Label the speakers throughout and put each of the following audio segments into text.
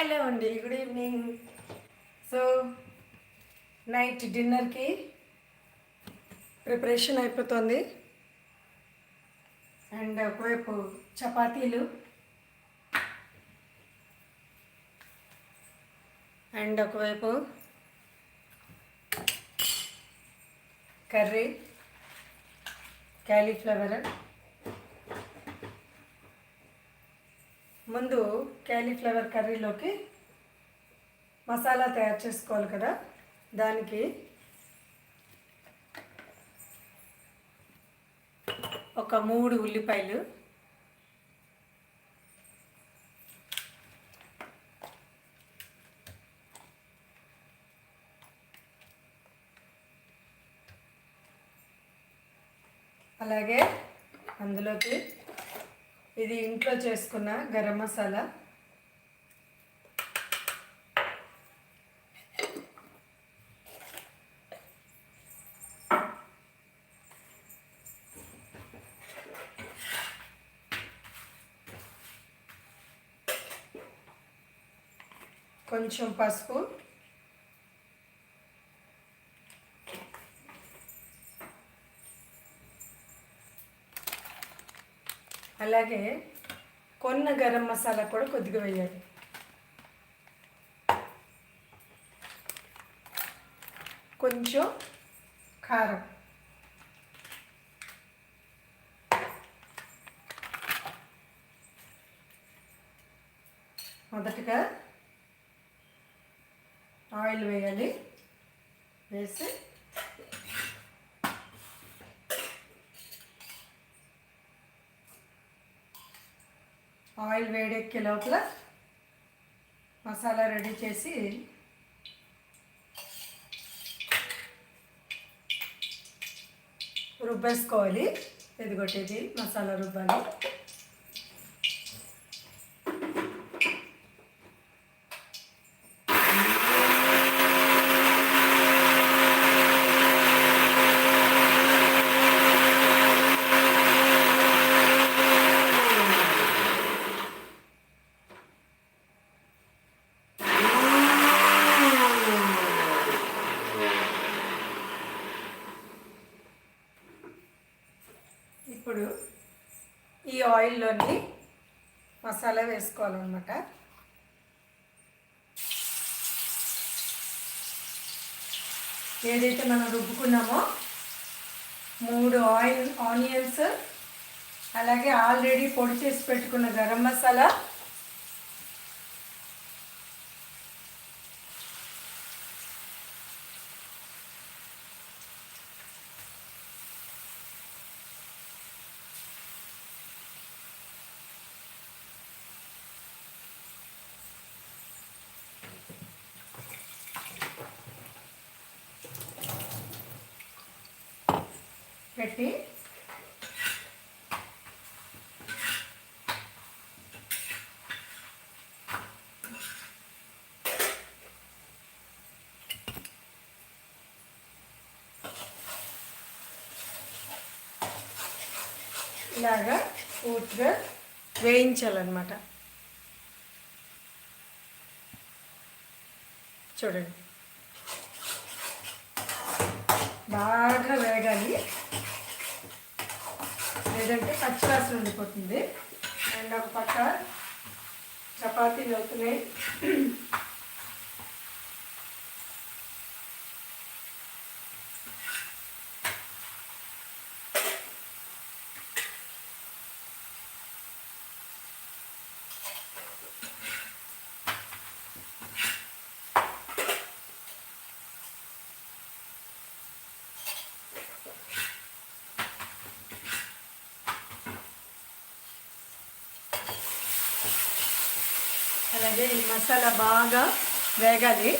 Speaker 1: Hello అండి good evening so night డిన్నర్కి preparation అయిపోతుంది. అండ్ ఒకవైపు చపాతీలు. అండ్ ఒకవైపు కర్రీ. క్యాలీఫ్లవర్ ముందు క్యాలీఫ్లవర్ కర్రీలోకి మసాలా తయారు చేసుకోవాలి కదా దానికి ఒక మూడు ఉల్లిపాయలు అలాగే అందులోకి ఇది ఇంట్లో చేసుకున్న గరం మసాలా. కొంచెం పసుపు. అలాగే కొన్న గరం మసాలా కూడా కొద్దిగా వేయాలి. కొంచెం కారం. మొదటగా ఆయిల్ వేయాలి. వేసి ఆయిల్ వేడెక్కే లోపల మసాలా రెడీ చేసి రుబ్బేసుకోవాలి. ఎదిగొట్టేది మసాలా రుబ్బాలి ఇప్పుడు ఈ ఆయిల్లోని మసాలా వేసుకోవాలన్నమాట. ఏదైతే మనం రుబ్బుకున్నామో మూడు ఆయిల్ ఆనియన్స్ అలాగే ఆల్రెడీ పొడి చేసి పెట్టుకున్న గరం మసాలా పెట్టి ఇలాగా పూర్తిగా వేయించాలన్నమాట. చూడండి. బాగా వేగాలి. లేదంటే పచ్చి వాసన ఉండిపోతుంది. అండ్ ఒక పక్క చపాతీలు అవుతున్నాయి. అలాగే ఈ మసాలా బాగా వేగాలి.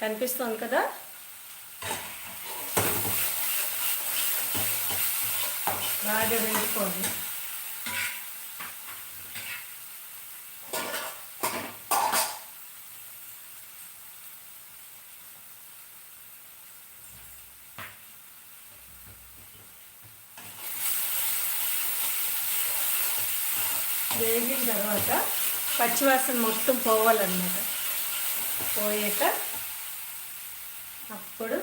Speaker 1: కనిపిస్తుంది కదా? బాగా వేగిపోవాలి వేగిన తర్వాత పచ్చివాసన మొత్తం పోవాలన్నమాట. పోయాక అప్పుడు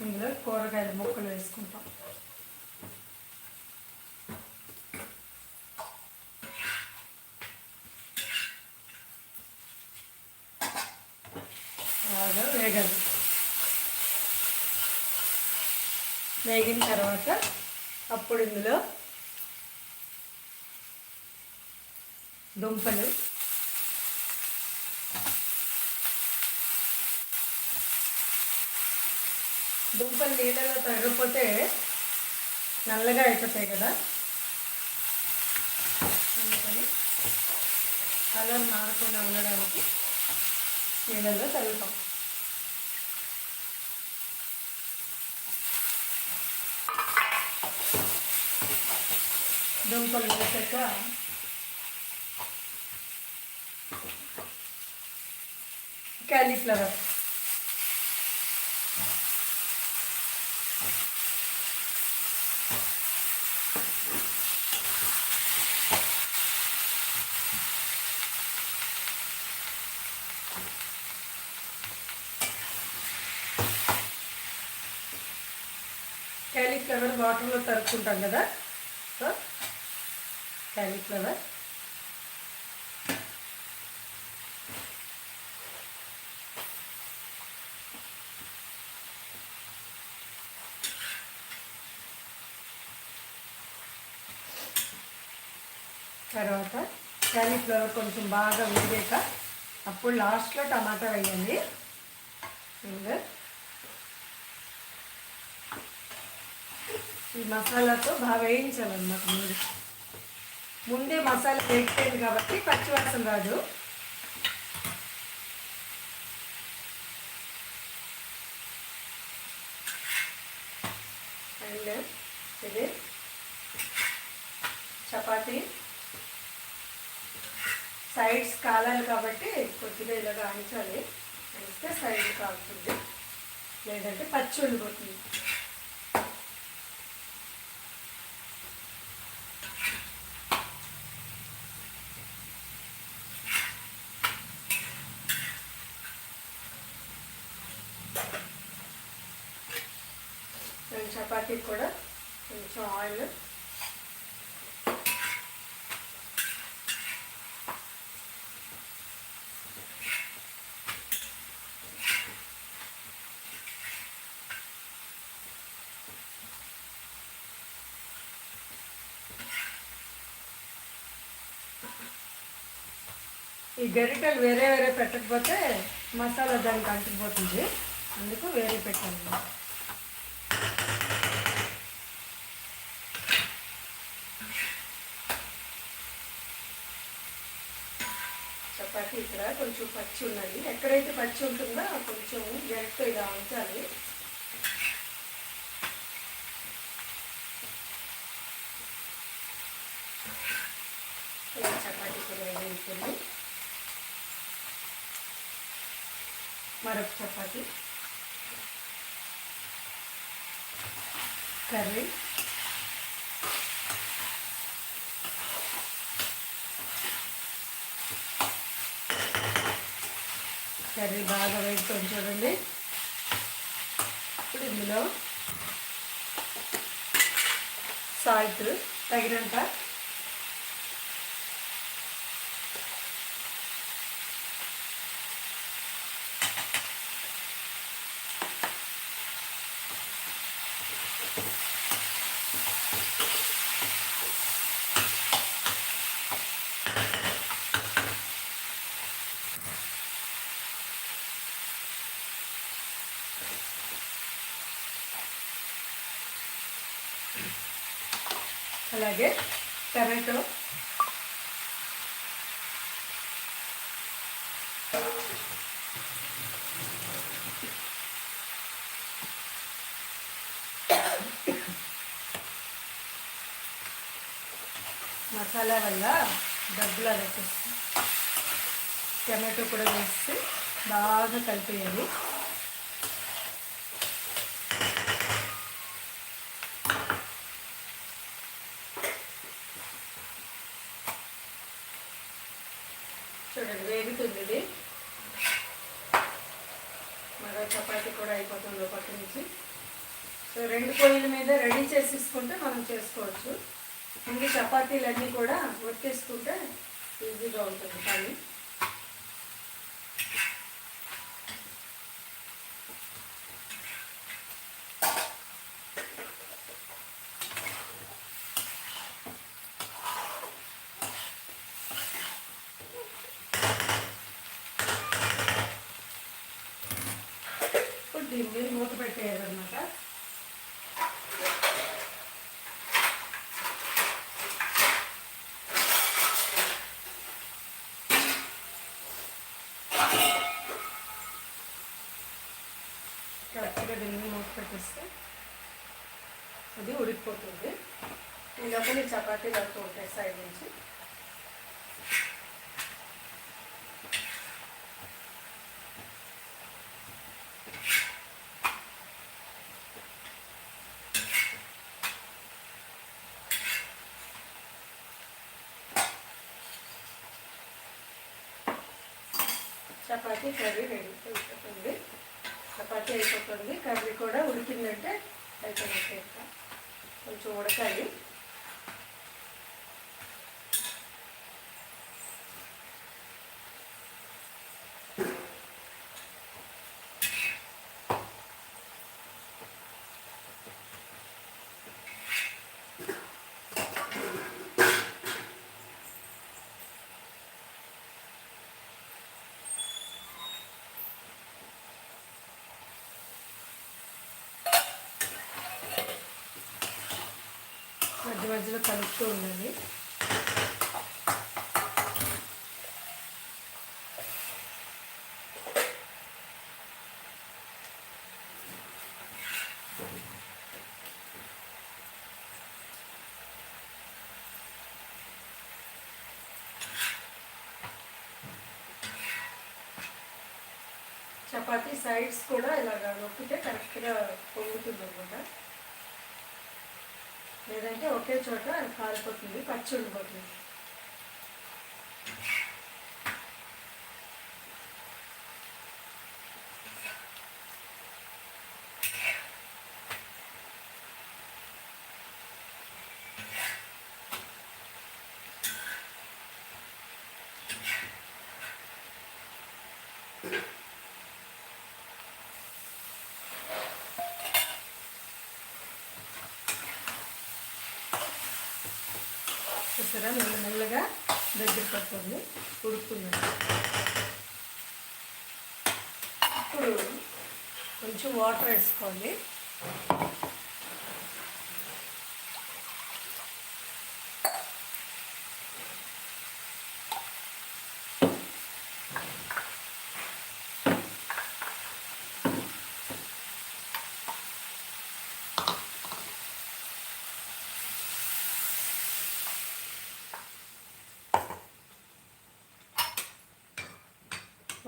Speaker 1: ఇందులో కూరగాయల ముక్కలు వేసుకుంటాం. బాగా వేగాలి. వేగిన తర్వాత అప్పుడు ఇందులో దుంపలు. దుంపలు నీళ్ళలో తగ్గకపోతే నల్లగా అయిపోతాయి కదా. అందుకని కలర్ మారకుండా ఉండడానికి నీళ్ళలో తగ్గుతాం దుంపలు వేసాక క్యాలీఫ్లవర్. క్యాలీఫ్లవర్ వాటర్లో తరుపుకుంటాం కదా? So cauliflower. తర్వాత క్యాలీఫ్లవర్ కొంచెం బాగా వేగాక అప్పుడు లాస్ట్లో టమాటా వేయండి. ఇంకా ఈ మసాలాతో బాగా వేయించాలన్నమాట ముందు. ముందే మసాలా వేగిపోయింది కాబట్టి పచ్చివాసన రాదు అండ్ ఇది చపాతీ సైడ్స్ కాలాలి కాబట్టి కొద్దిగా ఇలా కాయించాలి వేస్తే సైడ్ కాలుతుంది లేదంటే పచ్చి ఉండిపోతుంది. చపాతీకి కూడా కొంచెం ఆయిల్ ఈ గరిటెలు వేరే వేరే పెట్టకపోతే మసాలా దానికి అంటుకుపోతుంది అందుకు వేరే పెట్టాలి చపాతీ ఇక్కడ కొంచెం పచ్చి ఉన్నది. ఎక్కడైతే పచ్చి ఉంటుందో కొంచెం గరిటె ఇలా ఉంచాలి ఇలా చపాతీ కూడా వేగుతుంది మరొక చపాతి. కర్రీ. కర్రీ బాగా వేసుకొని చూడండి. ఇప్పుడు ఇందులో సాల్ట్ తగినంత అలాగే టమాటో. మసాలా వల్ల డబ్బులు వచ్చేస్తుంది టమాటో కూడా వేసి బాగా కలిపేయాలి చూడండి వేగుతుంది ఇది మరో చపాతీ కూడా అయిపోతుంది పక్క నుంచి. సో రెండు పొయ్యిల మీద రెడీ చేసేసుకుంటే మనం చేసుకోవచ్చు. ముందు చపాతీలన్నీ కూడా ఒత్తేసుకుంటే ఈజీగా ఉంటుంది కానీ ఇప్పుడు దీని మీద మూత పెట్టేయాలన్నమాట కరెక్ట్గా దీని మీద మూత పెట్టేస్తే అది ఉడికిపోతుంది ఈ లోపల ఈ చపాతీలు అవుతూ ఉంటాయి సైడ్ నుంచి చపాతీ కర్రీ రెడీ అయిపోతుంది చపాతీ అయిపోతుంది కర్రీ కూడా ఉడికిందంటే అయిపోయినట్టు కొంచెం ఉడకాలి. మధ్య మధ్యలో కలుపుతూ ఉండాలి చపాతీ సైడ్స్ కూడా ఇలాగ నొక్కితే కరెక్ట్గా పొంగుతుంది అనమాట లేదంటే ఒకే చోట కాలిపోతుంది పచ్చి ఉండిపోతుంది. చూసారా? మెల్ల మెల్లగా దగ్గర పడుతుంది. ఉడుకుతుంది. ఇప్పుడు కొంచెం వాటర్ వేసుకోవాలి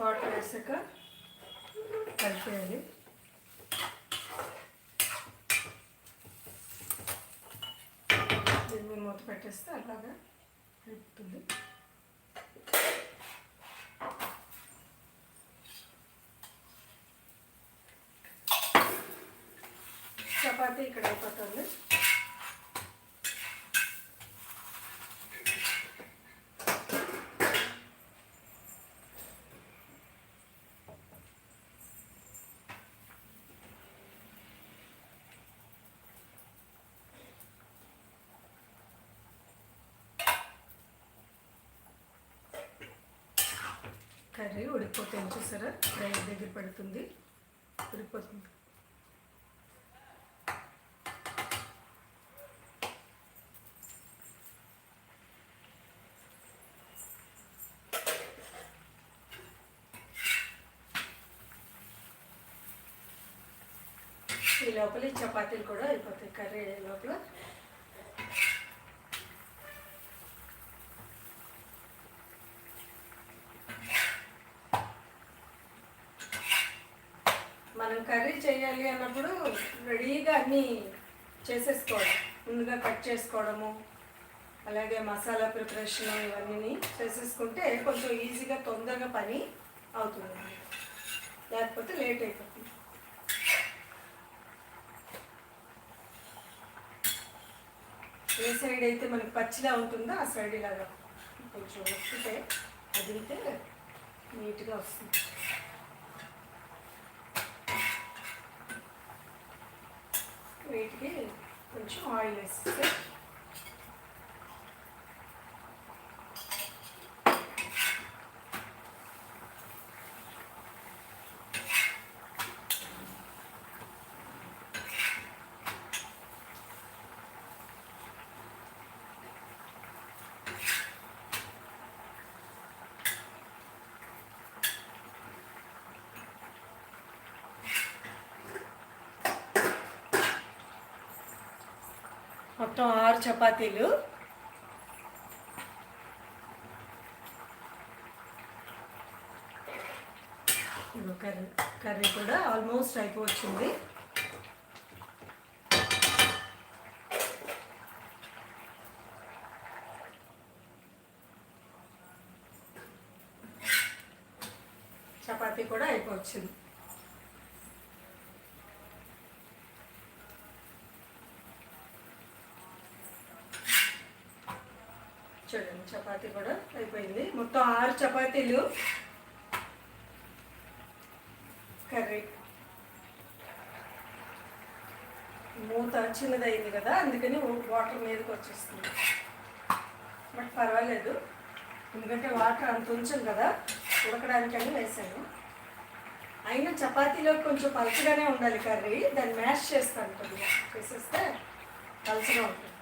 Speaker 1: వాటర్ వేసాక కలిపేయాలి దీన్ని మీద మూత పెట్టేస్తే అలాగా అయిపోతుంది చపాతీ ఇక్కడ అయిపోతుంది కర్రీ ఉడికిపోతే చూసారా? ఫ్రై దగ్గర పడుతుంది. ఉడికిపోతుంది. ఈ లోపల ఈ చపాతీలు కూడా అయిపోతాయి. కర్రీ లోపల మనం కర్రీ అన్నప్పుడు రెడీగా అన్నీ చేసేసుకోవడం. ముందుగా కట్ చేసుకోవడము అలాగే మసాలా ప్రిపరేషన్ ఇవన్నీ చేసేసుకుంటే కొంచెం ఈజీగా తొందరగా పని అవుతుంది. లేకపోతే లేట్ అయిపోతుంది. ఏ సైడ్ అయితే మనకి పచ్చిగా ఉంటుందో ఆ సైడ్ ఇలాగా కొంచెం వస్తుంటే అదిగితే నీట్గా వస్తుంది. వీటికి కొంచెం ఆయిల్ వేస్తే మొత్తం ఆరు చపాతీలు. కర్రీ కర్రీ కూడా ఆల్మోస్ట్ అయిపోవచ్చింది. చపాతీ కూడా అయిపోవచ్చింది. చూడండి చపాతీ కూడా అయిపోయింది. మొత్తం ఆరు చపాతీలు. కర్రీ. మూత చిన్నదైంది కదా అందుకని వాటర్ మీదకి వచ్చేస్తుంది. బట్ పర్వాలేదు. ఎందుకంటే వాటర్ అంత ఉంచాం కదా ఉడకడానికని వేసాను. అయినా చపాతీలో కొంచెం పలచగానే ఉండాలి కర్రీ. దాన్ని మ్యాష్ చేస్తాను కొద్దిగా. చేసేస్తే పలచగా ఉంటుంది.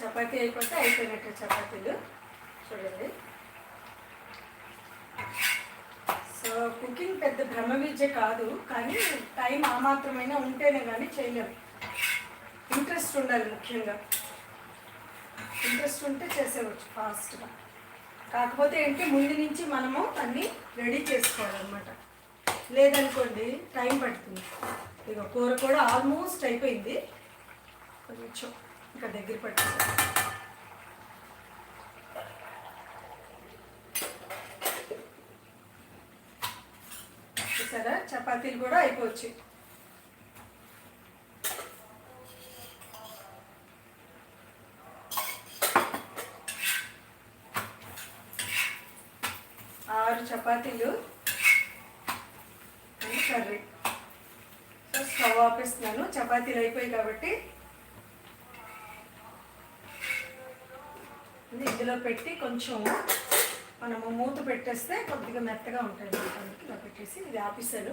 Speaker 1: చపాతీ అయిపోతే అయిపోయినట్టు చపాతీలు. చూడండి. సో కుకింగ్ పెద్ద భ్రమ విద్య కాదు కానీ టైం ఆ మాత్రమైనా ఉంటేనే కానీ చేయలేము ఇంట్రెస్ట్ ఉండాలి ముఖ్యంగా. ఇంట్రెస్ట్ ఉంటే చేసేవచ్చు ఫాస్ట్గా. కాకపోతే ఏంటి ముందు నుంచి మనము అన్నీ రెడీ చేసుకోవాలన్నమాట. లేదనుకోండి టైం పడుతుంది. ఇక కూర కూడా ఆల్మోస్ట్ అయిపోయింది. కొంచెం ఇంకా దగ్గర పట్టింది చూసారా? చపాతీలు కూడా అయిపోవచ్చు. ఆరు చపాతీలు కర్రీ. So stove ఆపేస్తున్నాను. చపాతీలు అయిపోయాయి కాబట్టి ఇది పెట్టి కొంచెం మనము మూత పెట్టేస్తే కొద్దిగా మెత్తగా ఉంటాయి దానికి ఇలా పెట్టేసి ఇది ఆపేసాను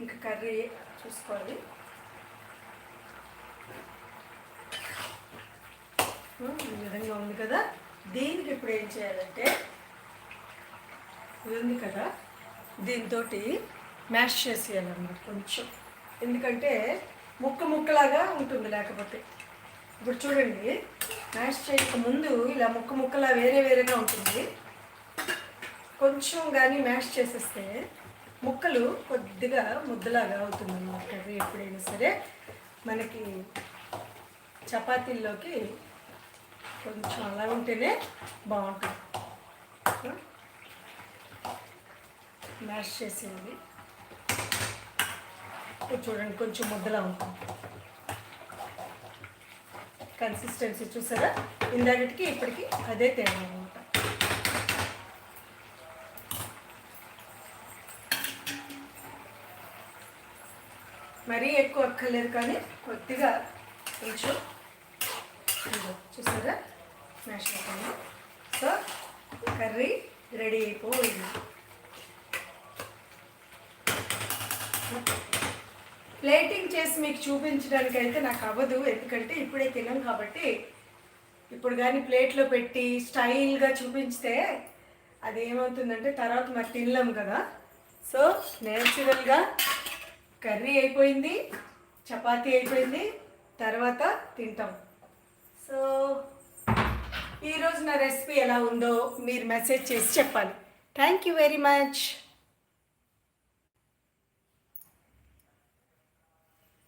Speaker 1: ఇంకా కర్రీ చూసుకోవాలి. ఈ విధంగా ఉంది కదా. దీనికి ఇప్పుడు ఏం చేయాలంటే ఇది ఉంది కదా దీంతో మ్యాష్ చేసేయాలన్నమాట కొంచెం. ఎందుకంటే ముక్క ముక్కలాగా ఉంటుంది లేకపోతే. ఇప్పుడు చూడండి మ్యాష్ చేయక ముందు ఇలా ముక్క ముక్కలా వేరే వేరేగా ఉంటుంది. కొంచెం కానీ మ్యాష్ చేసేస్తే ముక్కలు కొద్దిగా ముద్దలాగా అవుతుంది అన్నమాట కర్రీ ఎప్పుడైనా సరే మనకి చపాతీల్లోకి కొంచెం అలా ఉంటేనే బాగుంటుంది. మ్యాష్ చేసేది. ఇప్పుడు చూడండి కొంచెం ముద్దలా ఉంటుంది. కన్సిస్టెన్సీ చూసారా? ఇందాకటికి ఇప్పటికి అదే తేడా అనమాట మరీ ఎక్కువ అక్కర్లేదు కానీ కొద్దిగా కొంచెం చూసారా? మ్యాష్ సో కర్రీ రెడీ అయిపోయింది. ప్లేటింగ్ చేసి మీకు చూపించడానికి అయితే నాకు అవ్వదు. ఎందుకంటే ఇప్పుడే తినం కాబట్టి. ఇప్పుడు కానీ ప్లేట్లో పెట్టి స్టైల్గా చూపించితే అది ఏమవుతుందంటే తర్వాత మరి తినలేం కదా. సో నేచురల్గా కర్రీ అయిపోయింది చపాతీ అయిపోయింది తర్వాత తింటాం. సో ఈరోజు నా రెసిపీ ఎలా ఉందో మీరు మెసేజ్ చేసి చెప్పాలి. Thank you very much